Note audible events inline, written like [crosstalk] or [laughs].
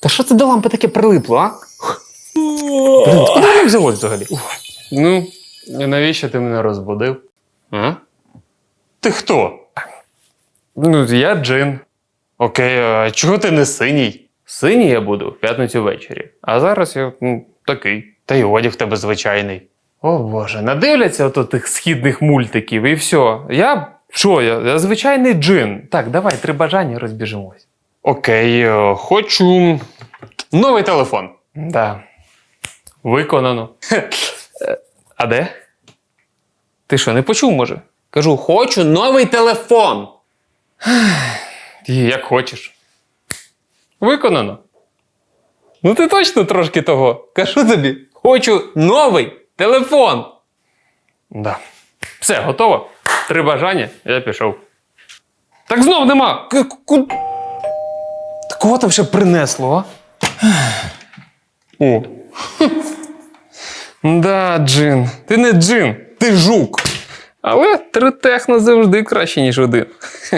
Та що це до лампи таке прилипло, а? Блін, куди воно взялось взагалі? Ну, і навіщо ти мене розбудив? А? Ти хто? Ну, я Джин. Окей, а чого ти не синій? Синій я буду в п'ятницю ввечері. А зараз я ну, такий. Та й одяг в тебе звичайний. О Боже, надивляться ото тих східних мультиків і все. Я що, я, я звичайний джин. Так, давай, три бажання розбіжимось. Окей, е, хочу новий телефон. Да. Виконано. А де? Ти що, не почув, може? Кажу, хочу новий телефон. Як хочеш. Виконано. Ну, ти точно трошки того. Кажу тобі, хочу новий телефон. Да. Все, готово. Три бажання, я пішов. Так знов нема. К- Кого там ще принесло, а? О. [laughs] Да, Джин. Ти не Джин, ти жук. Але три техно завжди краще, ніж один. [laughs]